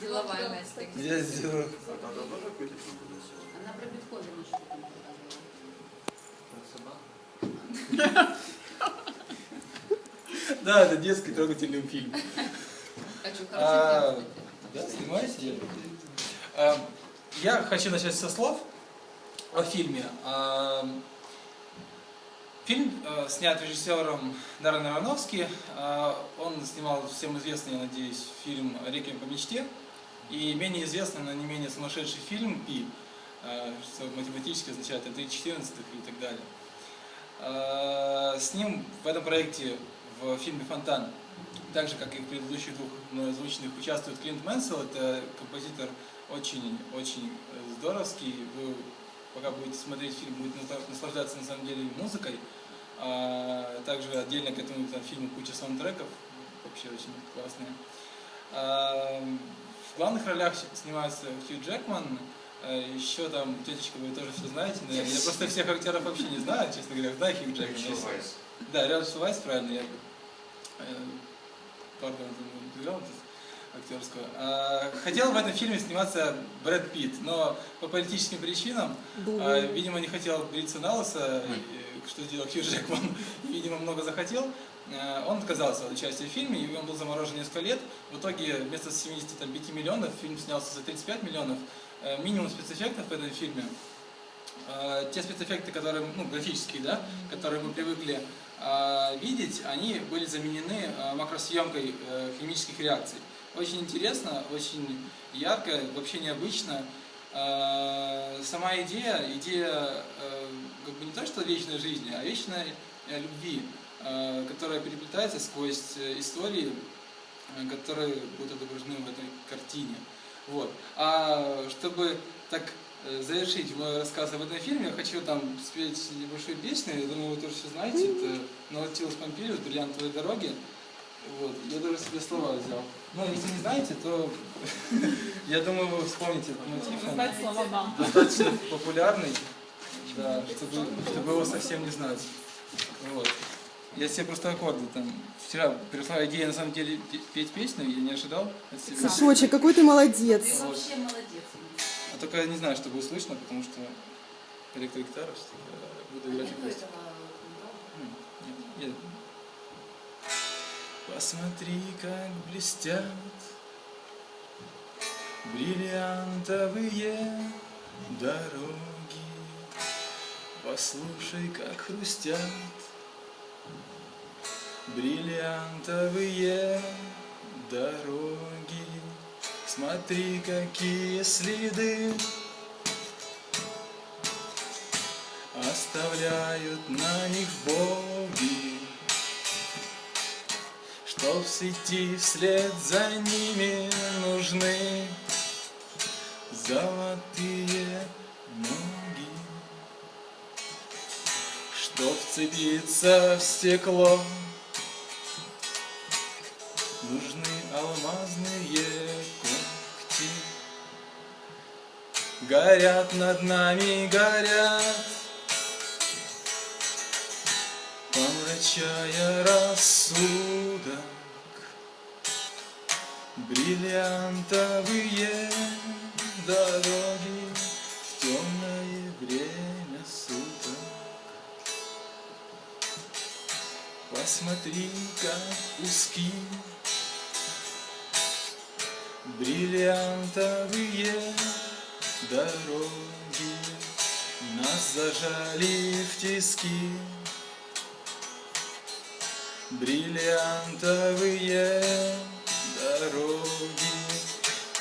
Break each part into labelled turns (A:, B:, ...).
A: Деловая место.
B: Я сделаю.
A: Она про Бетховена что-то
B: Да, это детский трогательный фильм.
A: А
B: А,
A: хороший
B: Да, снимаете? Я, А, я хочу начать со слов о фильме. А, Фильм э, снят режиссером Даррен Аронофски. А, Он снимал всем известный, я надеюсь, фильм «Реквием по мечте». И менее известный, но не менее сумасшедший фильм «Пи», э, что математически означает это 14 и так далее. А, С ним в этом проекте в фильме «Фонтан» так же, как и в предыдущих двух мной озвученных, участвует Клинт Мэнсел. Это композитор очень-очень здоровский. Вы, пока будете смотреть фильм, будете насла- наслаждаться на самом деле музыкой. А также отдельно к этому фильму куча саундтреков, вообще очень классные. А, в главных ролях снимается Хью Джекман, а еще там тетечка, вы тоже все знаете, наверное. Я просто всех актеров вообще не знаю, честно говоря. Знаю Хью Джекман. да, Рэйчел Вайс, правильно, я э, пардон, взял актерскую. А, Хотел в этом фильме сниматься Брэд Питт, но по политическим причинам, видимо, не хотел бриться на лысо, и, что сделал Хью Джекман, видимо, много захотел. А, Он отказался от участия в фильме, и он был заморожен несколько лет. В итоге вместо 75 миллионов фильм снялся за 35 миллионов. Э, Минимум спецэффектов в этом фильме. А, Те спецэффекты, которые, ну, графические, да, которые мы привыкли видеть, они были заменены макросъемкой э, химических реакций. Очень интересно, очень ярко, вообще необычно. Сама идея, идея э, как бы не то, что вечной жизни, а вечной э, любви, э, которая переплетается сквозь э, истории, э, которые будут отображены в этой картине. Вот. А чтобы так э, завершить мой рассказ об этом фильме, я хочу там спеть небольшую песню, я думаю, вы тоже все знаете, это Наутилус Помпилиус, «Бриллиантовые дороги». Вот. Я даже себе слова взял. Ну, если не знаете, то я думаю, вы вспомните этот мотив.
C: Знать слова
B: достаточно популярный, да, чтобы, чтобы его совсем не знать. Вот. Я себе просто аккорды там. Вчера пришла идея на самом деле пе- петь песню, я не ожидал от себя.
D: Сашочек, какой ты молодец.
A: Ты вообще молодец.
B: А только я не знаю, что будет слышно, потому что электрогитара, что я буду играть акустику.
A: этого ну,
B: М, нет, нет. Посмотри, как блестят бриллиантовые дороги. Послушай, как хрустят бриллиантовые дороги. Смотри, какие следы оставляют на них боги. Чтоб сойти вслед за ними нужны золотые ноги. Чтоб вцепиться в стекло нужны алмазные когти. Горят над нами, горят, помрачая рассудок. Бриллиантовые дороги в темное время суток. Посмотри, как узки бриллиантовые дороги нас зажали в тиски. Бриллиантовые дороги,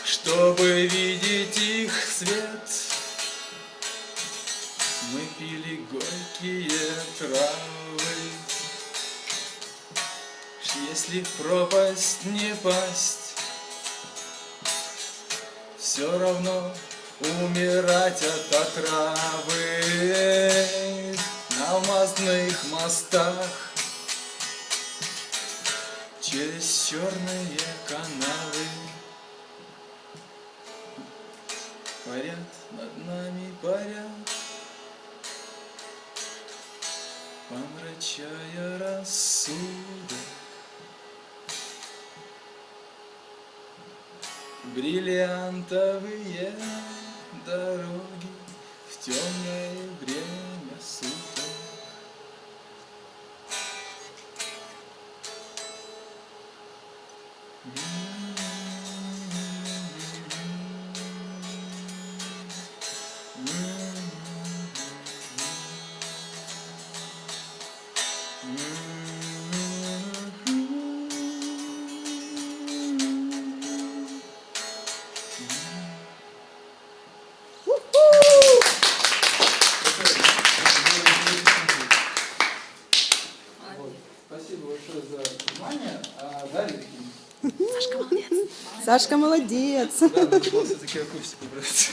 B: чтобы видеть их свет, мы пили горькие травы. Если в пропасть не пасть, все равно умирать от отравы на алмазных мостах через черные канавы. Парят над нами, парят, помрачая рассудок. Бриллиантовые дороги в темное далее
C: Сашка молодец.
B: Да, надо было все-таки акустику брать.